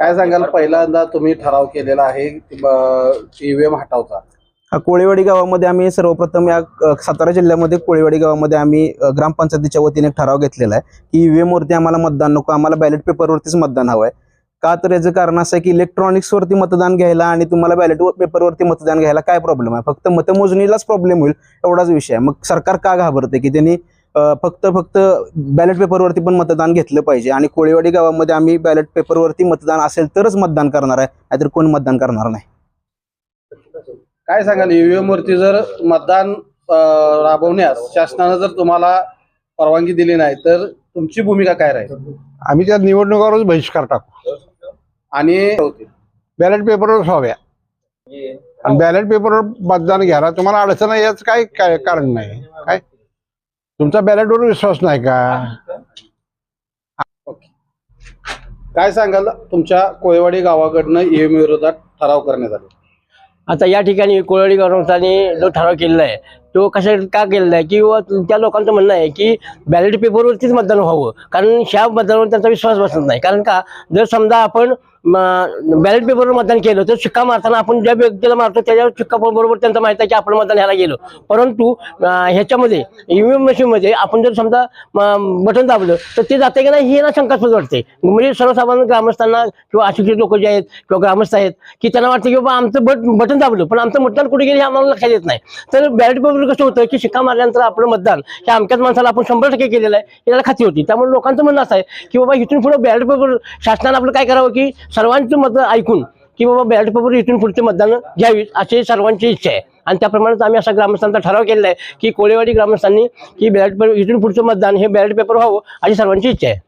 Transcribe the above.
काय सांगाल पहिल्यांदा तुम्ही ठराव केलेला आहे ईव्हीएम हटावचा? हा कोळेवाडी गावामध्ये आम्ही सर्वप्रथम या अ, सातारा जिल्ह्यामध्ये कोळेवाडी गावामध्ये आम्ही अ, ग्रामपंचायतीच्या वतीने एक ठराव घेतलेला आहे की ईव्हीएम वरती आम्हाला मतदान नको आम्हाला बॅलेट पेपरवरतीच मतदान हवं आहे. का तर याचं कारण असं आहे की इलेक्ट्रॉनिक्स वरती मतदान घ्यायला आणि तुम्हाला बॅलेट पेपरवरती मतदान घ्यायला काय प्रॉब्लेम आहे? फक्त मतमोजणीलाच प्रॉब्लेम होईल एवढाच विषय आहे. मग सरकार का घाबरते की त्यांनी फक्त फक्त बॅलेट पेपरवरती पण मतदान घेतलं पाहिजे आणि कोळेवाडी गावामध्ये आम्ही बॅलेट पेपरवरती मतदान असेल तरच मतदान करणार आहे. नाहीतर कोण मतदान करणार नाही. काय सांगाल? ईव्हीएम वरती जर मतदान राबवण्यास शासनानं जर तुम्हाला परवानगी दिली नाही तर तुमची भूमिका काय राहील? आम्ही त्या निवडणुकावरच बहिष्कार टाकू. आणि बॅलेट पेपरवर व्हाव्या आणि बॅलेट पेपरवर मतदान घ्यायला तुम्हाला अडचण आहे याच काय काय कारण नाही. काय? तुमचा बॅलेटवर विश्वास नाही का? काय सांगाल? तुमच्या कोळेवाडी गावाकडनं ईव्हीएम विरोधात ठराव करण्यात आला. आता या ठिकाणी कोळवाडी गव्हर्नमेंटने जो ठराव केलेला आहे तो कशा का केलेला आहे? किंवा त्या लोकांचं म्हणणं आहे की बॅलेट पेपरवरतीच मतदान व्हावं. कारण ह्या मतदानावर त्यांचा विश्वास बसत नाही. कारण का? जर समजा आपण बॅलेट पेपरवर मतदान केलं तर शिक्का मारताना आपण ज्या व्यक्तीला मारतो त्याच्यावर शिक्का बरोबर त्यांचं माहिती आहे की आपण मतदान ह्याला गेलो. परंतु ह्याच्यामध्ये ईव्हीएम मशीनमध्ये आपण जर समजा बटन दाबलं तर ते जाते की नाही हे ना शंकास्पद वाटते म्हणजे सर्वसाधारण ग्रामस्थांना किंवा अशिक्षित लोक जे आहेत किंवा ग्रामस्थ आहेत की त्यांना वाटतं की बाबा आमचं बट बटन दाबलं पण आमचं मतदान कुठे गेलं हे आम्हाला लक्षात येत नाही. तर बॅलेट पेपर कसं होतं की शिक्का मारल्यानंतर आपलं मतदान हे अमक्याच माणसाला आपण शंभर टक्के केलेलं आहे याला खाती खात्री होती. त्यामुळे लोकांचं म्हणणं असं आहे की बाबा इथून पुढे बॅलेट पेपर शासनानं आपलं काय करावं की सर्वांचं मत ऐकून की बाबा बॅलेट पेपर इथून पुढचे मतदान घ्यावी अशी सर्वांची इच्छा आहे. आणि त्याप्रमाणेच आम्ही असा ग्रामस्थांचा ठराव केलेला आहे की कोळेवाडी ग्रामस्थांनी की बॅलेट पेपर इथून पुढचं मतदान हे बॅलेट पेपर व्हावं अशी सर्वांची इच्छा आहे.